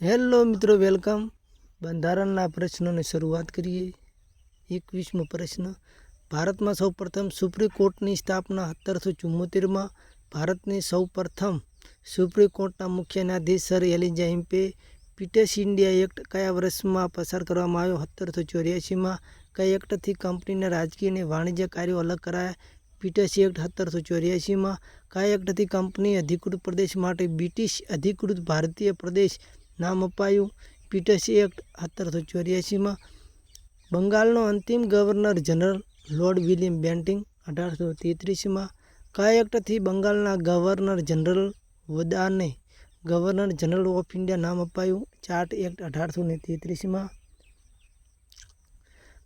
Hello મિત્રો, welcome. બંધારણના પ્રશ્નોની શરૂઆત કરીએ. એકવીસમો પ્રશ્ન. ભારતમાં સૌપ્રથમ સુપ્રીમ કોર્ટની સ્થાપના સત્તરસો ચુમ્મોતેરમાં ભારતની સૌપ્રથમ સુપ્રીમ કોર્ટના મુખ્ય ન્યાયાધીશ sir Elijah Impey Pitt's India act કયા વર્ષમાં પસાર કરવામાં આવ્યો? સત્તરસો ચોર્યાસીમાં કયા એક્ટથી કંપનીના રાજકીય અને વાણિજ્ય કાર્યો અલગ કરાયા? પીટસ એક્ટ સત્તરસો ચોર્યાસીમાં કયા એક્ટથી કંપની અધિકૃત પ્રદેશ માટે બ્રિટિશ અધિકૃત ભારતીય પ્રદેશ નામ અપાયું. પીટર્સ એક્ટ સત્તરસો ચોર્યાસીમાં બંગાળનો અંતિમ governor general lord William Bentinck અઢારસો તેત્રીસમાં કયા એક્ટથી બંગાળના ગવર્નર જનરલ વદાને ગવર્નર જનરલ ઓફ ઇન્ડિયા નામ અપાયું? ચાર્ટ એક્ટ અઢારસો ને તેત્રીસમાં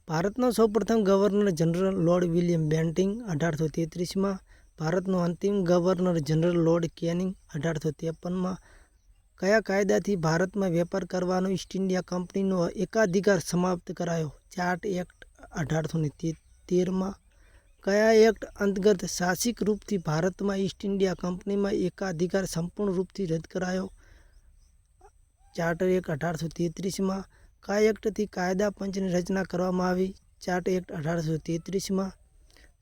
ભારતનો સૌપ્રથમ governor general lord William Bentinck અઢારસો તેત્રીસમાં ભારતનો અંતિમ ગવર્નર જનરલ લોર્ડ કેનિંગ અઢારસો ત્રેપનમાં કયા કાયદાથી ભારતમાં વેપાર કરવાનો ઈસ્ટ ઇન્ડિયા કંપનીનો એકાધિકાર સમાપ્ત કરાયો? ચાર્ટ એક્ટ અઢારસો ને તેરમાં કયા એક્ટ અંતર્ગત શાસિક રૂપથી ભારતમાં ઈસ્ટ ઇન્ડિયા કંપનીમાં એકાધિકાર સંપૂર્ણ રૂપથી રદ કરાયો? ચાર્ટર એક્ટ અઢારસો તેત્રીસમાં કયા એક્ટથી કાયદા પંચની રચના કરવામાં આવી? ચાર્ટ એક્ટ અઢારસો તેત્રીસમાં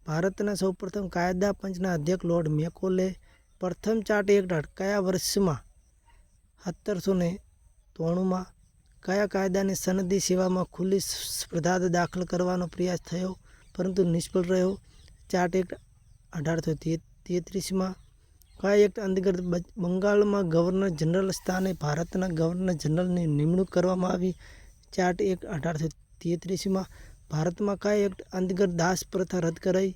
ભારતના સૌપ્રથમ કાયદા પંચના અધ્યક્ષ લોર્ડ મેકોલે પ્રથમ ચાર્ટ એક્ટ કયા વર્ષમાં સત્તરસો ને ત્રાણુંમાં કયા કાયદાની સનદી સેવામાં ખુલ્લી સ્પર્ધા દાખલ કરવાનો પ્રયાસ થયો? પરંતુ નિષ્ફળ રહ્યો. ચાર્ટ એક્ટ અઢારસો તેત્રીસમાં કયા એક્ટ અંતર્ગત બંગાળમાં ગવર્નર જનરલ સ્થાને ભારતના ગવર્નર જનરલની નિમણૂક કરવામાં આવી? ચાર્ટ એક્ટ અઢારસો તેત્રીસમાં ભારતમાં કયા એક્ટ અંતર્ગત દાસ પ્રથા રદ કરાઈ?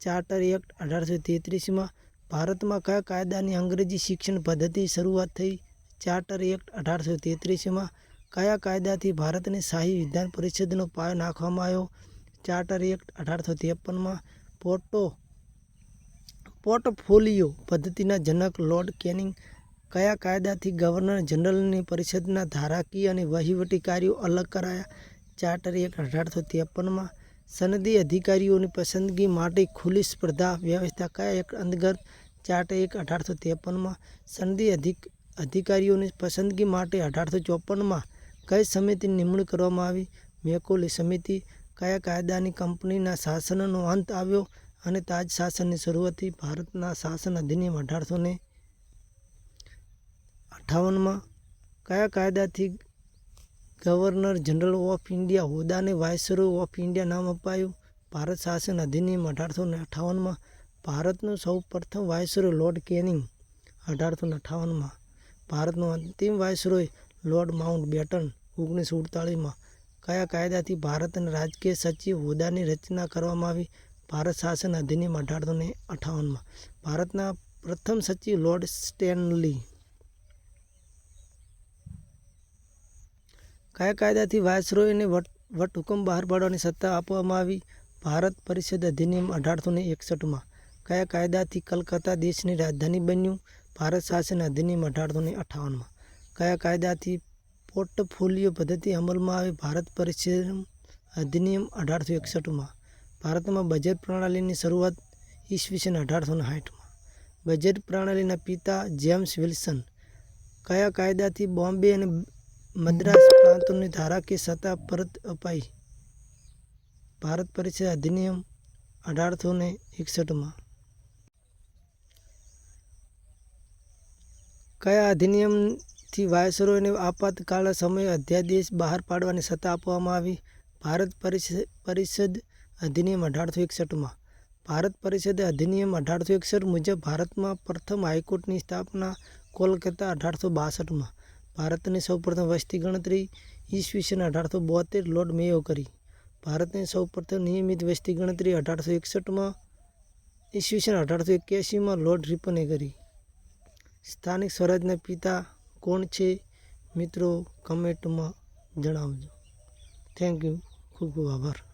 ચાર્ટર એક્ટ અઢારસો તેત્રીસમાં ભારતમાં કયા કાયદાની અંગ્રેજી શિક્ષણ પદ્ધતિ શરૂઆત થઈ? ચાર્ટર એક્ટ અઢારસો તેત્રીસમાં કયા કાયદાથી ભારતની શાહી વિધાન પરિષદનો પાયો નાખવામાં આવ્યો? ચાર્ટર એક્ટ અઢારસો ત્રેપનમાં પોર્ટો, પોર્ટફોલિયો પદ્ધતિના જનક લોર્ડ કેનિંગ કયા કાયદાથી ગવર્નર જનરલની પરિષદના ધારાકીય અને વહીવટી કાર્યો અલગ કરાયા? ચાર્ટર એક્ટ અઢારસો ત્રેપનમાં સનદી અધિકારીઓની પસંદગી માટે ખુલ્લી સ્પર્ધા વ્યવસ્થા કયા એક અંતર્ગત? ચાર્ટર એક અઢારસો ત્રેપનમાં સનદી અધિક અધિકારીઓની પસંદગી માટે અઢારસો ચોપનમાં કઈ સમિતિની નિમણૂક કરવામાં આવી? મેકોલી સમિતિ કયા કાયદાની કંપનીના શાસનનો અંત આવ્યો અને તાજ શાસનની શરૂઆતથી ભારતના શાસન અધિનિયમ અઢારસો ને અઠાવનમાં કયા કાયદાથી ગવર્નર જનરલ ઓફ ઇન્ડિયા હોદ્દાને વાયસરો ઓફ ઇન્ડિયા નામ અપાયું? ભારત શાસન અધિનિયમ અઢારસો ને અઠાવનમાં ભારતનું સૌ પ્રથમ વાયસરોય લોર્ડ કેનિંગ અઢારસો ને અઠ્ઠાવનમાં ભારતનો અંતિમ વાયસરોય લોર્ડ માઉન્ટ બેટન ઓગણીસો અડતાળીસમાં કયા કાયદાથી ભારતના રાજકીય સચિવ હોદ્દાની રચના કરવામાં આવી? ભારત શાસન અધિનિયમ અઢારસો ને અઠ્ઠાવનમાં ભારતના પ્રથમ સચિવ લોર્ડ સ્ટેનલી કયા કાયદાથી વાયસરોયને વટહુકમ બહાર પાડવાની સત્તા આપવામાં આવી? ભારત પરિષદ અધિનિયમ અઢારસો ને એકસઠમાં કયા કાયદાથી કલકત્તા દેશની રાજધાની બન્યું? ભારત શાસન અધિનિયમ અઢારસો ને અઠ્ઠાવનમાં કયા કાયદાથી પોર્ટફોલિયો પદ્ધતિ અમલમાં આવી ભારત પરિષદ અધિનિયમ અઢારસો એકસઠમાં? ભારતમાં બજેટ પ્રણાલીની શરૂઆત ઈસવીસન અઢારસો ને સાઠમાં બજેટ પ્રણાલીના પિતા જેમ્સ વિલ્સન કયા કાયદાથી બોમ્બે અને મદ્રાસ પ્રાંતોની ધારાકીય સત્તા પરત અપાઈ? ભારત પરિષદ અધિનિયમ અઢારસો ને એકસઠમાં. કયા અધિનિયમથી વાયસરોયને આપાતકાળ સમયે અધ્યાદેશ બહાર પાડવાની સત્તા આપવામાં આવી? ભારત પરિષદ અધિનિયમ અઢારસો એકસઠમાં. ભારત પરિષદ અધિનિયમ અઢારસો એકસઠ મુજબ ભારતમાં પ્રથમ હાઈકોર્ટની સ્થાપના કોલકાતા અઢારસો બાસઠમાં. ભારતની સૌપ્રથમ વસ્તી ગણતરી ઈસવીસન અઢારસો બોતેર લોર્ડ મેયો કરી. ભારતની સૌપ્રથમ નિયમિત વસ્તી ગણતરી અઢારસો એકસઠમાં ઈસવીસન અઢારસો એક્યાસીમાં લોર્ડ રિપને કરી. સ્થાનિક સ્વરાજના પિતા કોણ છે? મિત્રો કમેન્ટમાં જણાવજો. થેન્ક યુ ખૂબ ખૂબ આભાર.